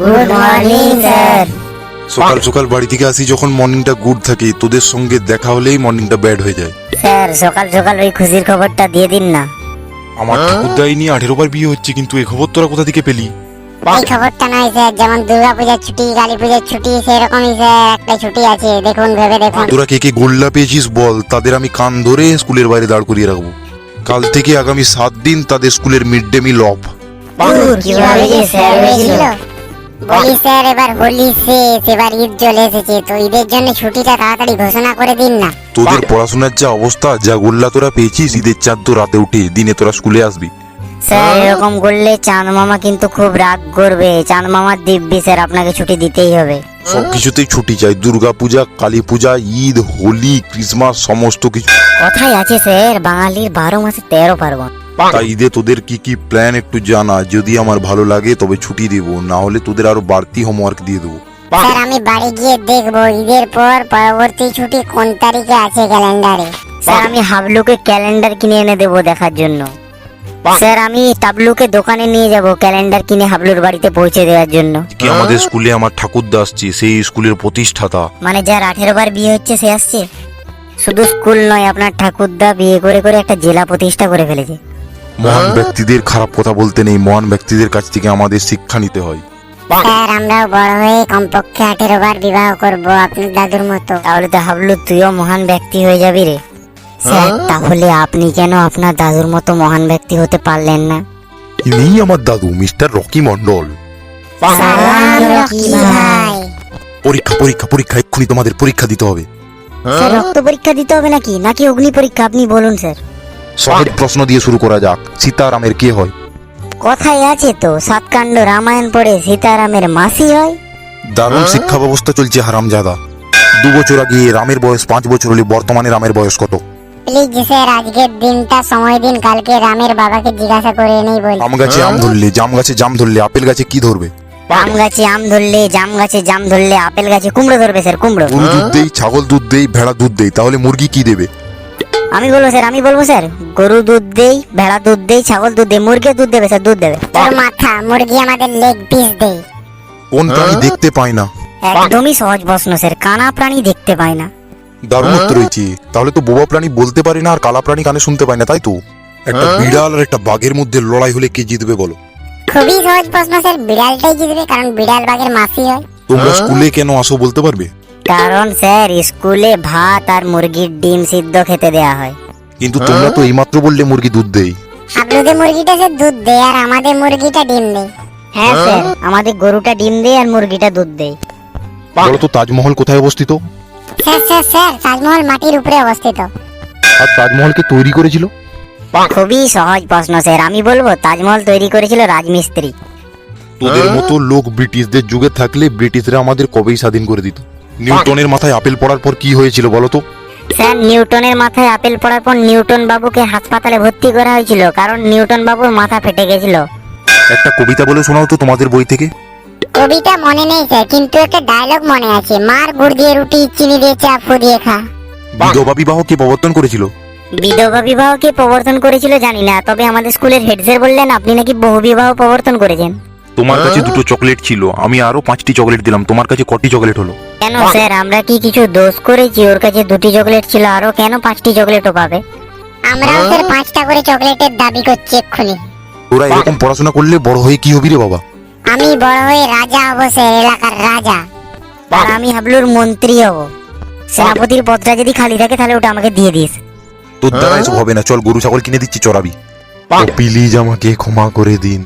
Good morning sir সকাল সকাল বাড়ি থেকে আসি যখন মর্নিংটা গুড থাকে তোদের সঙ্গে দেখা হলেই মর্নিংটা ব্যাড হয়ে যায়। স্যার সকাল সকাল ওই খুশির খবরটা দিয়ে দিন না। আমার ঠাকুরদাই নিয়ে আঠেরো বার বিয়ে হচ্ছে কিন্তু এই খবর তোরা কোথা থেকে পেলি? এই খবরটা নয় স্যার যেমন দুর্গা পূজার ছুটি কালী পূজার ছুটি সেরকমই স্যার একটা ছুটি আছে দেখুন ভেবে দেখুন। তোরা কে কে গোল্লা পেয়েছিস বল তাদের আমি কান ধরে স্কুলের বাইরে দাঁড় করিয়ে রাখব। কাল থেকে আগামী সাত দিন তাদের স্কুলের মিড ডে মিল অফ কীভাবে যে স্যার হয়েছিল বলি স্যার এবার হোলি শেষ এবার ঈদ চলে এসেছে তো ঈদের জন্য ছুটিটা তাড়াতাড়ি ঘোষণা করে দিন না। তোদের পড়াশোনার যা অবস্থা যা গোল্লা তোরা পেয়েছিস ঈদের চাঁদ তো রাতে উঠে দিনে তোরা স্কুলে আসবি। স্যার এরকম করলে চাঁদ মামা কিন্তু খুব রাগ করবে। চাঁদ মামার দিব্যি স্যার আপনাকে ছুটি দিতেই হবে। সব কিছুতেই ছুটি চাই দুর্গা পূজা কালী পূজা ঈদ হোলি ক্রিসমাস সমস্ত কিছু। কথাই আছে স্যার বাঙালির বারো মাসে তেরো পার্বণ। তাই ঈদে তোদের কি কি প্ল্যান একটু জানা? যদি আমার ভালো লাগে তবে ছুটি দেবো। না হলে তোদের আরও বাড়তি হোমওয়ার্ক দিয়ে দেবো। স্যার আমি বাড়ি গিয়ে দেখব ঈদের পর পরবর্তী ছুটি কোন তারিখে আছে ক্যালেন্ডারে। স্যার আমি হাবলুকে ক্যালেন্ডার কিনে এনে দেবো দেখার জন্য। স্যার আমি টাবলুকে দোকানে নিয়ে যাব ক্যালেন্ডার কিনে হাবলুর বাড়িতে পৌঁছে দেওয়ার জন্য। কি আমাদের স্কুলে আমার ঠাকুরদা আসছে সেই স্কুলের প্রতিষ্ঠাতা। মানে যার আঠেরো বার বিয়ে হচ্ছে সে আসছে? শুধু স্কুল নয় আপনার ঠাকুরদা বিয়ে করে করে একটা জেলা প্রতিষ্ঠা করে ফেলেছে। মহান ব্যক্তিদের খারাপ কথা বলতে নেই মহান ব্যক্তিদের কাছ থেকে আমাদের শিক্ষা নিতে হয়। স্যার আমরাও বড় হয়ে কমপক্ষে আঠেরো বার বিবাহ করব আপনার দাদুর মতো। তাহলে তো হাবলু তুইও মহান ব্যক্তি হয়ে যাবি রে। স্যার তাহলে আপনি কেন আপনার দাদুর মতো মহান ব্যক্তি হতে পারলেন না? ইনিই আমার দাদু মিস্টার রকি মন্ডল সালাম রকি ভাই। পরীক্ষা পরীক্ষা পরীক্ষা এক্ষুনি তোমাদের পরীক্ষা দিতে হবে। স্যার রক্ত পরীক্ষা দিতে হবে নাকি? নাকি অগ্নি পরীক্ষা আপনি বলুন স্যার। সহজ প্রশ্ন দিয়ে শুরু করা যাক। সীতারামের কে হয়? কথাই আছে তো সাতকাণ্ড রামায়ণ পড়ে সীতারামের মাসি হয়। দারুণ শিক্ষা ব্যবস্থা চলছে হারামজাদা। দু বছর আগে রামের বয়স পাঁচ বছর হলে বর্তমানে রামের বয়স কত? প্লিজ স্যার আজকের দিনটা সময় দিন কালকে রামের বাবাকে জিজ্ঞাসা করে নেই বল। আম গাছে আম ধরলে জাম গাছে জাম ধরলে আপেল গাছে কি ধরবে? আম গাছে আম ধরলে জাম গাছে জাম ধরলে আপেল গাছে কুমড়ো ধরবে স্যার কুমড়ো। গরু দুধ দেই ছাগল দুধ দেই ভেড়া দুধ দেই তাহলে মুরগি কি দেবে? আমি বলব স্যার আমি বলব স্যার গরু দুধ দেই ভেড়া দুধ দেই ছাগল দুধ দেই মুরগি দুধ দেবে স্যার দুধ দেবে। তোর মাথা মুরগি আমাদের লেগ পিস দেই। কোন প্রাণী দেখতে পায় না। একদমই সহজ প্রশ্ন স্যার কানা প্রাণী দেখতে পায় না। দারুণ উত্তর হয়েছে তাহলে তো বোবা প্রাণী বলতে পারে না আর কালা প্রাণী কানে শুনতে পায় না তাই তো? একটা বিড়াল আর একটা বাঘের মধ্যে লড়াই হলে কে জিতবে বলো? খুবই সহজ প্রশ্ন স্যার বিড়ালটাই জিতবে কারণ বিড়াল বাঘের মাসি হয়। তোমরা স্কুলে কেন আসো বলতে পারবে? কারণ স্যার স্কুলে ভাত আর মুরগির ডিম সিদ্ধ খেতে দেয়া হয়। কিন্তু তোমরা তো এইমাত্র বললে মুরগি দুধ দেই। আপনাদের মুরগিটা স্যার দুধ দেয় আর আমাদের মুরগিটা ডিম দেয়। হ্যাঁ। স্যার আমাদের গরুটা ডিম দেয় আর মুরগিটা দুধ দেয়। বলো তো তাজমহল কোথায় অবস্থিত? স্যার স্যার স্যার তাজমহল মাটির উপরে অবস্থিত। আর তাজমহলকে তৈরি করেছিল? খুবই সহজ প্রশ্ন স্যার। আমি বলব তাজমহল তৈরি করেছিল রাজমিস্ত্রি। তোদের মতো লোক ব্রিটিশদের যুগে থাকলে ব্রিটিশরা আমাদের কবেই স্বাধীন করে দিত। নিউটনের মাথায় আপেল পড়ার পর কি হয়েছিল বলো তো? স্যার নিউটনের মাথায় আপেল পড়ার পর নিউটন বাবুকে হাসপাতালে ভর্তি করা হয়েছিল কারণ নিউটন বাবুর মাথা ফেটে গেছিল। একটা কবিতা বলে শোনাও তো তোমাদের বই থেকে। কবিতা মনে নেই স্যার কিন্তু একটা ডায়লগ মনে আছে। মার গুড় দিয়ে রুটি চিনি দিয়ে চা ফু দিয়ে খা। বিধবা বিবাহ কে প্রবর্তন করেছিল? বিধবা বিবাহকে প্রবর্তন করেছিল জানি না তবে আমাদের স্কুলের হেড স্যার বললেন আপনি নাকি বহু বিবাহ প্রবর্তন করেছেন। তোমার কাছে দুটো চকলেট ছিল আমি আরও পাঁচটি চকলেট দিলাম তোমার কাছে কটি চকলেট হলো? কেন স্যার আমরা কি কিছু দোষ করেছি? ওর কাছে দুটি চকলেট ছিল আরও কেন পাঁচটি চকলেটও পাবে? আমরাও স্যার পাঁচটা করে চকলেটের দাবি করছি এক্ষুনি। তোরা এরকম পড়াশোনা করলে বড় হয়ে কি হবি রে বাবা? আমি বড় হয়ে রাজা হব স্যার এলাকার রাজা। আর আমি হাবলুর মন্ত্রী হব। সেনাপতির পদটা যদি খালি থাকে তাহলে ওটা আমাকে দিয়ে দিস। তোর দ্বারা এসব হবে না চল গরু ছাগল কিনে দিচ্ছি চড়াবি। প্লিজ আমাকে ক্ষমা করে দিন।